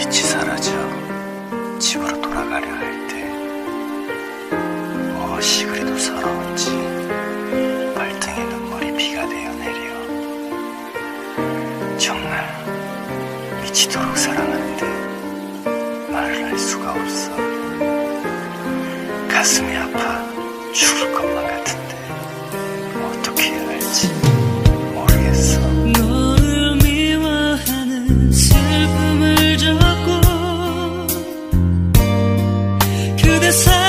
빛이 사라져 집으로 돌아가려 할 때 무엇이 그리도 서러운지 발등에 눈물이 비가 되어 내려 정말 미치도록 사랑하는데 말을 할 수가 없어. 가슴이 아파 죽을 것만 같은데 어떻게 해야 할지 그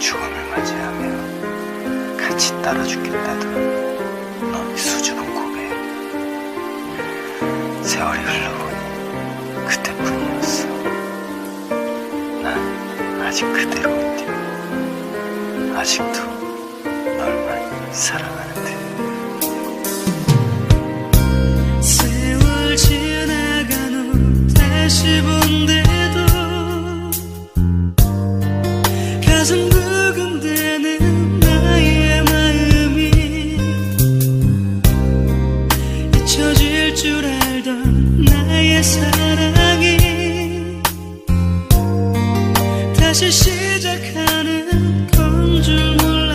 죽음을 맞이하며 같이 따라 죽겠다던 너의 수줍은 고백. 세월이 흘러보니 그때뿐이었어. 난 아직 그대로인데 아직도 널만 사랑하는데 사랑이 다시 시작하는 건 줄 몰라.